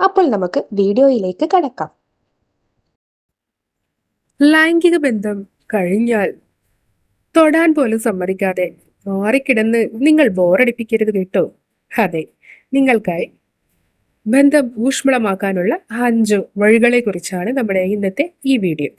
അപ്പോൾ നമുക്ക് വീഡിയോയിലേക്ക് കടക്കാം. ലൈംഗിക ബന്ധം കഴിഞ്ഞാൽ തൊടാൻ പോലും സമ്മതിക്കാതെ മാറിക്കിടന്ന് നിങ്ങൾ ബോറടിപ്പിക്കരുത് കേട്ടോ. അതെ നിങ്ങൾക്കായി ബന്ധം ഊഷ്മളമാക്കാനുള്ള അഞ്ച് വഴികളെ കുറിച്ചാണ് നമ്മുടെ ഇന്നത്തെ ഈ വീഡിയോ.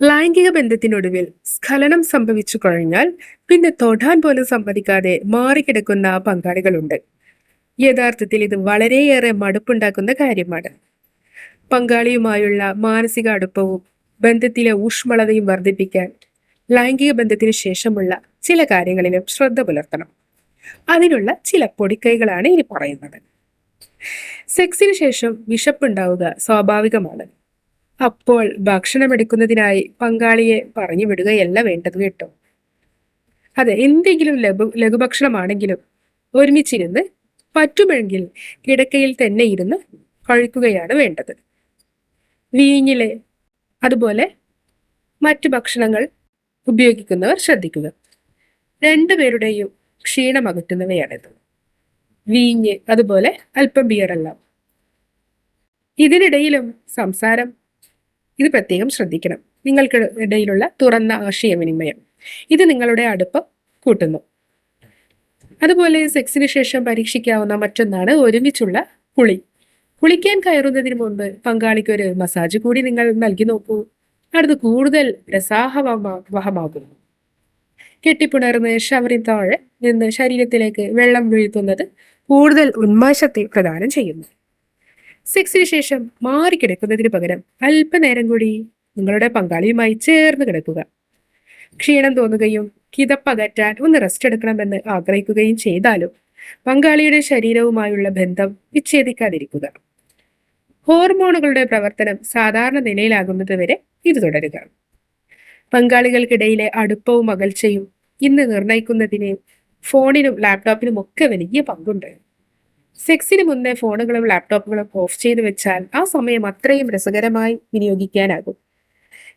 ലൈംഗിക ബന്ധത്തിനൊടുവിൽ സ്ഖലനം സംഭവിച്ചു കഴിഞ്ഞാൽ പിന്നെ തൊടാൻ പോലും സമ്മതിക്കാതെ മാറിക്കിടക്കുന്ന പങ്കാളികളുണ്ട്. യഥാർത്ഥത്തിൽ ഇത് വളരെയേറെ മടുപ്പുണ്ടാക്കുന്ന കാര്യമാണ്. പങ്കാളിയുമായുള്ള മാനസിക അടുപ്പവും ബന്ധത്തിലെ ഊഷ്മളതയും വർദ്ധിപ്പിക്കാൻ ലൈംഗിക ബന്ധത്തിന് ശേഷമുള്ള ചില കാര്യങ്ങളിലും ശ്രദ്ധ പുലർത്തണം. അതിനുള്ള ചില പൊടിക്കൈകളാണ് ഇനി പറയുന്നത്. സെക്സിന് ശേഷം വിശപ്പുണ്ടാവുക സ്വാഭാവികമാണ്. അപ്പോൾ ഭക്ഷണമെടുക്കുന്നതിനായി പങ്കാളിയെ പറഞ്ഞു വിടുകയല്ല വേണ്ടത് കേട്ടോ. അതെ എന്തെങ്കിലും ലഘു ലഘുഭക്ഷണമാണെങ്കിലും ഒരുമിച്ചിരുന്ന് പറ്റുമെങ്കിൽ കിടക്കയിൽ തന്നെ ഇരുന്ന് കഴിക്കുകയാണ് വേണ്ടത്. വീഞ്ഞിലെ അതുപോലെ മറ്റു ഭക്ഷണങ്ങൾ ഉപയോഗിക്കുന്നവർ ശ്രദ്ധിക്കുക. രണ്ടുപേരുടെയും പേരുടെയും അകറ്റുന്നവയാണിത്. വീഞ്ഞ് അതുപോലെ അല്പം ബിയറെല്ലാം ഇതിനിടയിലും സംസാരം ഇത് പ്രത്യേകം ശ്രദ്ധിക്കണം. നിങ്ങൾക്ക് ഇടയിലുള്ള തുറന്ന ആശയവിനിമയം. ഇത് നിങ്ങളുടെ അടുപ്പം കൂട്ടുന്നു. അതുപോലെ സെക്സിന് ശേഷം പരീക്ഷിക്കാവുന്ന മറ്റൊന്നാണ് ഒരുമിച്ചുള്ള കുളി കുളിക്കാൻ കയറുന്നതിന് മുൻപ് പങ്കാളിക്ക് ഒരു മസാജ് കൂടി നിങ്ങൾ നൽകി നോക്കൂ. അടുത്ത് കൂടുതൽ രസാഹവഹമാകുന്നു കെട്ടിപ്പുണർന്ന് ഷവറിൻ താഴെ നിന്ന് ശരീരത്തിലേക്ക് വെള്ളം വീഴ്ത്തുന്നത് കൂടുതൽ ഉന്മേഷത്തെ പ്രദാനം ചെയ്യുന്നു. സെക്സിന് ശേഷം മാറിക്കിടക്കുന്നതിന് പകരം അല്പനേരം കൂടി നിങ്ങളുടെ പങ്കാളിയുമായി ചേർന്ന് കിടക്കുക. ക്ഷീണം തോന്നുകയും കിതപ്പകറ്റാൻ ഒന്ന് റെസ്റ്റ് എടുക്കണമെന്ന് ആഗ്രഹിക്കുകയും ചെയ്താലും പങ്കാളിയുടെ ശരീരവുമായുള്ള ബന്ധം വിച്ഛേദിക്കാതിരിക്കുക. ഹോർമോണുകളുടെ പ്രവർത്തനം സാധാരണ നിലയിലാകുന്നത് വരെ ഇത് തുടരുക. പങ്കാളികൾക്കിടയിലെ അടുപ്പവും അകൽച്ചയും ഇന്ന് നിർണയിക്കുന്നതിന് ഫോണിനും ലാപ്ടോപ്പിനും ഒക്കെ വലിയ പങ്കുണ്ട്. സെക്സിന് മുന്നേ ഫോണുകളും ലാപ്ടോപ്പുകളും ഓഫ് ചെയ്തു വെച്ചാൽ ആ സമയം അത്രയും രസകരമായി വിനിയോഗിക്കാനാകും.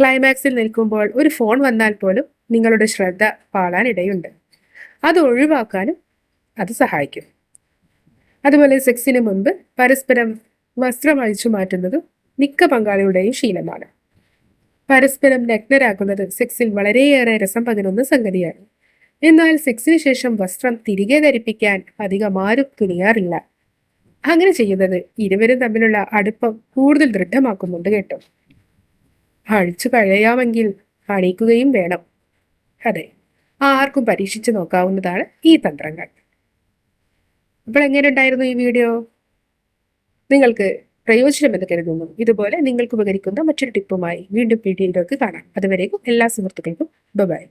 ക്ലൈമാക്സിൽ നിൽക്കുമ്പോൾ ഒരു ഫോൺ വന്നാൽ പോലും നിങ്ങളുടെ ശ്രദ്ധ പാളാനിടയുണ്ട്. അത് ഒഴിവാക്കാനും അത് സഹായിക്കും. അതുപോലെ സെക്സിന് മുൻപ് പരസ്പരം വസ്ത്രം അഴിച്ചു മാറ്റുന്നതും മിക്ക പങ്കാളിയുടെയും ശീലമാണ്. പരസ്പരം നഗ്നരാക്കുന്നത് സെക്സിൽ വളരെയേറെ രസം പകരുന്ന സംഗതിയാണ്. എന്നാൽ സെക്സിന് ശേഷം വസ്ത്രം തിരികെ ധരിപ്പിക്കാൻ അധികം ആരും തുനിയാറില്ല. അങ്ങനെ ചെയ്യുന്നത് ഇരുവരും തമ്മിലുള്ള അടുപ്പം കൂടുതൽ ദൃഢമാക്കുന്നുണ്ട് കേട്ടോ. അഴിച്ചു കഴിയാമെങ്കിൽ അണിയിക്കുകയും വേണം. അതെ ആർക്കും പരീക്ഷിച്ചു നോക്കാവുന്നതാണ് ഈ തന്ത്രങ്ങൾ. അപ്പോൾ എങ്ങനെയുണ്ടായിരുന്നു ഈ വീഡിയോ? നിങ്ങൾക്ക് പ്രയോജനമെന്ന് കരുതുന്നു. ഇതുപോലെ നിങ്ങൾക്ക് ഉപകരിക്കുന്ന മറ്റൊരു ടിപ്പുമായി വീണ്ടും വീഡിയോയിലേക്ക് കാണാം. അതുവരേക്കും എല്ലാ സുഹൃത്തുക്കൾക്കും ബൈ.